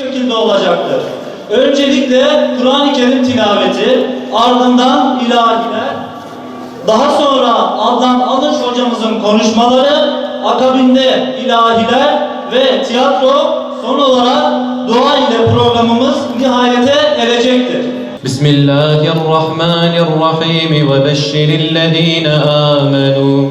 şekilde olacaktır. Öncelikle Kur'an-ı Kerim tilaveti, ardından ilahiler, daha sonra Adnan Alış hocamızın konuşmaları, akabinde ilahiler ve tiyatro, son olarak dua ile programımız nihayete erecektir. Bismillahirrahmanirrahim ve beşşirillezine amenu.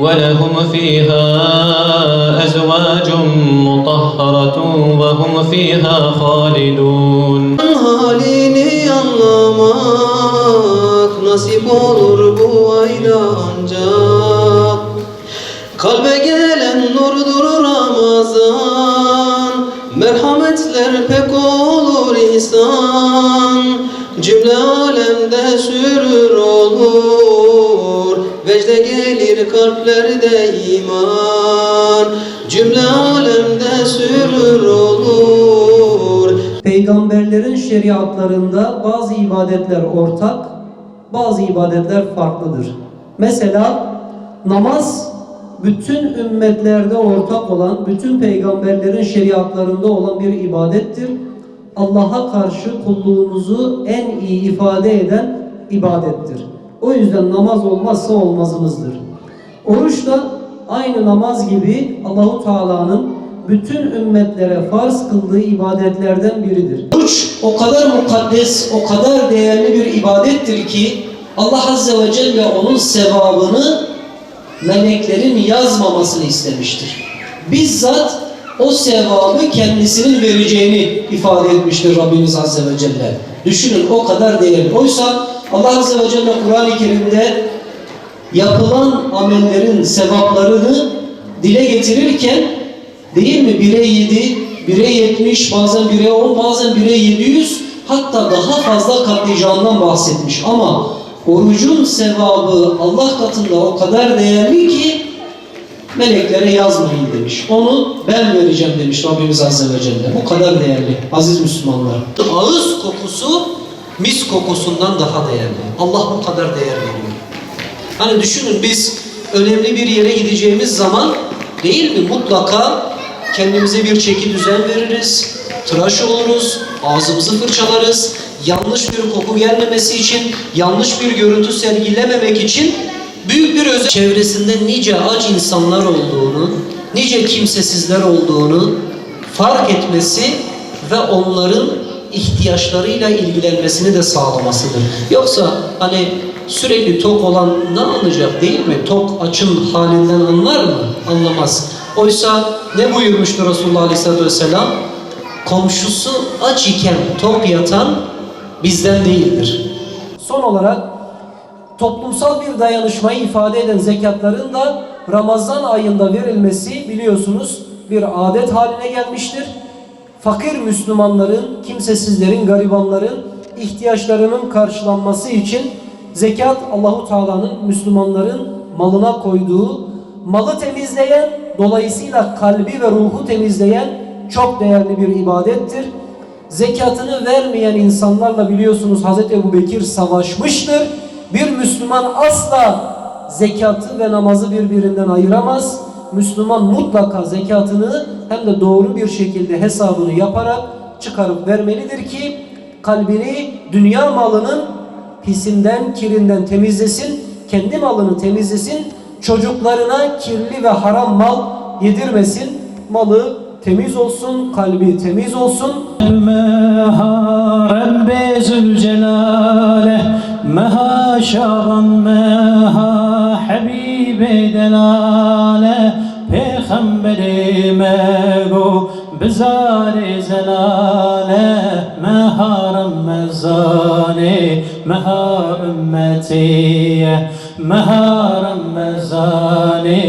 ولهم فيها أزواج مطهرة وهم فيها خالدون halini anlamak nasip olur bu ayda ancak Kalbe gelen nurdur Ramazan Merhametler pek olur ihsan Cümle alemde sürür olur Vecde gelir kalplerde iman Cümle alemde sürür olur Peygamberlerin şeriatlarında bazı ibadetler ortak, bazı ibadetler farklıdır. Mesela namaz bütün ümmetlerde ortak olan, bütün peygamberlerin şeriatlarında olan bir ibadettir. Allah'a karşı kulluğumuzu en iyi ifade eden ibadettir. O yüzden namaz olmazsa olmazımızdır. Oruç da aynı namaz gibi Allahu Teala'nın bütün ümmetlere farz kıldığı ibadetlerden biridir. Oruç o kadar mukaddes, o kadar değerli bir ibadettir ki Allah Azze ve Celle onun sevabını meleklerin yazmamasını istemiştir. Bizzat o sevabı kendisinin vereceğini ifade etmiştir Rabbimiz Azze ve Celle. Düşünün o kadar değerli. Oysa Allah Azze ve Celle Kur'an-ı Kerim'de yapılan amellerin sevaplarını dile getirirken değil mi? 1'e 7, 1'e 70, bazen 1'e 10, bazen 1'e 700 hatta daha fazla katlayacağından bahsetmiş. Ama orucun sevabı Allah katında o kadar değerli ki meleklere yazmayın demiş. Onu ben vereceğim demiş Rabbimiz Azze ve Celle. Bu kadar değerli aziz Müslümanlar. Ağız kokusu mis kokusundan daha değerli. Allah bu kadar değer veriyor. Hani düşünün biz önemli bir yere gideceğimiz zaman değil mi mutlaka kendimize bir çeki düzen veririz, tıraş oluruz, ağzımızı fırçalarız, yanlış bir koku gelmemesi için, yanlış bir görüntü sergilememek için büyük bir özen çevresinde nice aç insanlar olduğunu, nice kimsesizler olduğunu fark etmesi ve onların ihtiyaçlarıyla ilgilenmesini de sağlamasıdır. Yoksa hani sürekli tok olan ne anlayacak değil mi? Tok açın halinden anlar mı? Anlamaz. Oysa ne buyurmuştur Resulullah Aleyhisselatü Vesselam? Komşusu aç iken tok yatan bizden değildir. Son olarak toplumsal bir dayanışmayı ifade eden zekatların da Ramazan ayında verilmesi biliyorsunuz bir adet haline gelmiştir. Fakir Müslümanların, kimsesizlerin, garibanların ihtiyaçlarının karşılanması için zekat Allahu Teala'nın Müslümanların malına koyduğu, malı temizleyen, dolayısıyla kalbi ve ruhu temizleyen çok değerli bir ibadettir. Zekatını vermeyen insanlarla biliyorsunuz Hazreti Ebu Bekir savaşmıştır. Bir Müslüman asla zekatı ve namazı birbirinden ayıramaz. Müslüman mutlaka zekatını hem de doğru bir şekilde hesabını yaparak çıkarıp vermelidir ki kalbini dünya malının pisinden, kirinden temizlesin, kendi malını temizlesin, çocuklarına kirli ve haram mal yedirmesin, malı temiz olsun, kalbi temiz olsun. Rabbi Zülcelale Meha Şaban Meha Habibi Delale دلاله پیغمبر مگو بزار زلاله مها رمزانه مها امتی مها رمزانه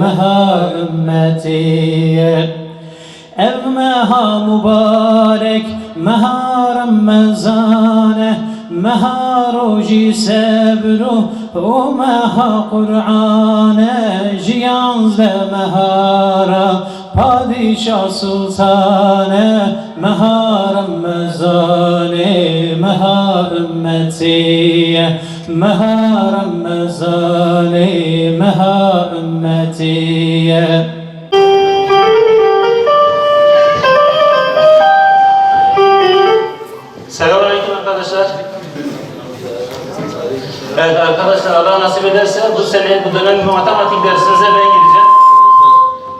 مها امتی ev meha mübarek meha Ramazane مها روجی صبر و مها قرآن جیان مهارا پادشاه سلطان مها رمضان مها امتی مها رمضان مها امتی arkadaşlar Allah nasip ederse bu sene bu dönem matematik dersinize ben gireceğim.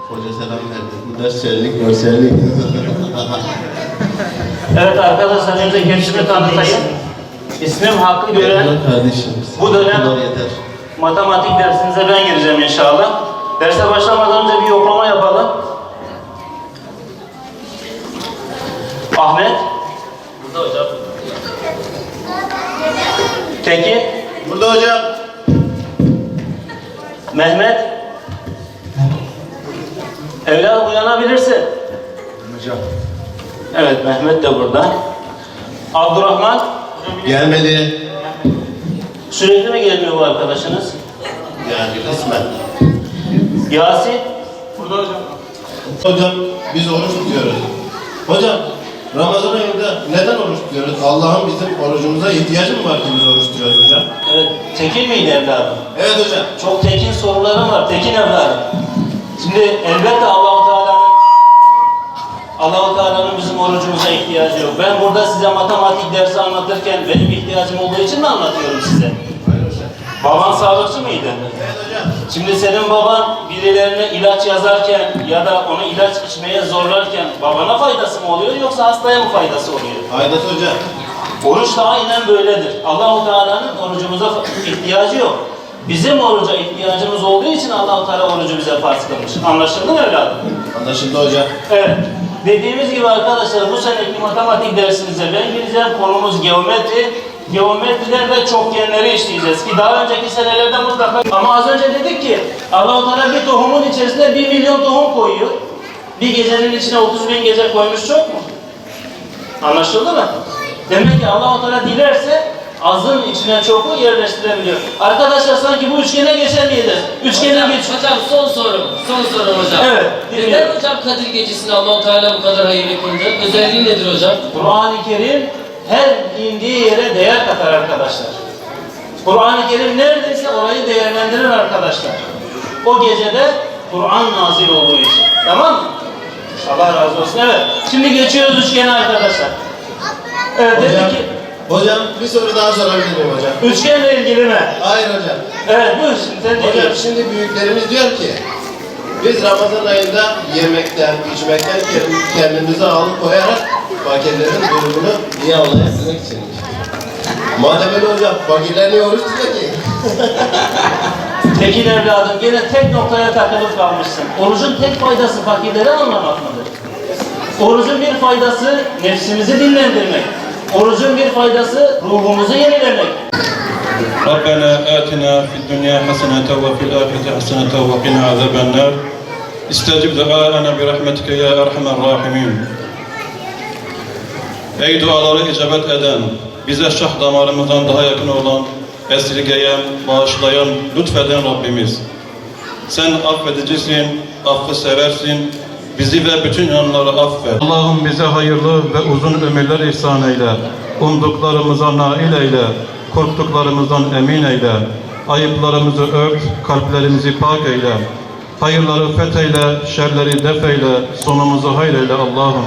Hoca selam verdi. Bu ders şenlik, görsellik. Evet arkadaşlar önce kendimi tanıtayım. İsmim Hakkı Gören. kardeşim. Bu dönem-. Matematik dersinize ben gireceğim inşallah. Derse başlamadan önce bir yoklama yapalım. Ahmet. Burada hocam. Tekin. Burada hocam. Mehmet. Evlat uyanabilirsin. Hocam. Evet Mehmet de burada. Abdurrahman. Gelmedi. Sürekli mi gelmiyor bu arkadaşınız? Yani kısmen. Yasin. Hocam biz oruç tutuyoruz. Hocam Ramazan ayında neden oruç tutuyoruz? Allah'ın bizim orucumuza ihtiyacı mı var ki biz oruç tutuyoruz hocam? Evet, Tekin miydi evladım? Evet hocam. Çok tekin sorularım var. Tekin evladım. Şimdi elbette Allahu Teala'nın Allahu Teala'nın bizim orucumuza ihtiyacı yok. Ben burada size matematik dersi anlatırken benim ihtiyacım olduğu için mi anlatıyorum size? Baban sağlıkçı mıydı? Evet hocam. Şimdi senin baban birilerine ilaç yazarken ya da onu ilaç içmeye zorlarken babana faydası mı oluyor yoksa hastaya mı faydası oluyor? Haydat hocam. Oruç da aynen böyledir. Allahu Teala'nın orucumuza ihtiyacı yok. Bizim oruca ihtiyacımız olduğu için Allahu Teala orucu bize farz kılmış. Anlaşıldı mı evladım? Anlaşıldı hocam. Evet. Dediğimiz gibi arkadaşlar bu seneki matematik dersinize ben gireceğim. Konumuz geometri. Geometriden ve çokgenleri işleyeceğiz ki daha önceki senelerde mutlaka ama az önce dedik ki Allahu Teala bir tohumun içerisine bir milyon tohum koyuyor. Bir gecenin içine 30 bin gece koymuş çok mu? Anlaşıldı mı? Demek ki Allah-u Teala dilerse azın içine çoku yerleştirebiliyor. Arkadaşlar sanki bu üçgene geçemeyeceğiz. Üçgene Hocam, geç. hocam son soru. Son soru hocam. Evet, dinliyorum. Neden hocam Kadir Gecesi'ni Allah-u Teala bu kadar hayırlı kıldı? Özelliği nedir hocam? Kur'an-ı Kerim her indiği yere değer katar arkadaşlar. Kur'an-ı Kerim neredeyse orayı değerlendirir arkadaşlar. O gecede Kur'an nazil olduğu için. Tamam mı? Allah razı olsun. Evet. Şimdi geçiyoruz üçgene arkadaşlar. Evet dedi Hocam, ki hocam bir soru daha sorabilir miyim hocam? üçgenle ilgili mi? Hayır hocam. Evet buyur şimdi sen Hocam dinliyorsun. şimdi büyüklerimiz diyor ki biz Ramazan ayında yemekten, içmekten kend- kendimizi alıkoyarak fakirlerin durumunu iyi anlayabilmek için. Madem öyle hocam, fakirler niye oruç tutuyor ki? Tekin evladım gene tek noktaya takılıp kalmışsın. Orucun tek faydası fakirleri anlamak mıdır? Orucun bir faydası nefsimizi dinlendirmek. Orucun bir faydası ruhumuzu yenilemek. ربنا آتنا في الدنيا حسنة وفي الآخرة حسنة وقنا عذاب النار استجب دعاءنا برحمتك يا أرحم الراحمين Ey duaları icabet eden, bize şah damarımızdan daha yakın olan, esirgeyen, bağışlayan, lütfeden Rabbimiz. Sen affedicisin, affı seversin, bizi ve bütün inanları affet. Allah'ım bize hayırlı ve uzun ömürler ihsan eyle. Umduklarımıza nail eyle, korktuklarımızdan emin eyle. Ayıplarımızı ört, kalplerimizi pak eyle. Hayırları fetheyle, şerleri def eyle, sonumuzu hayır eyle Allah'ım.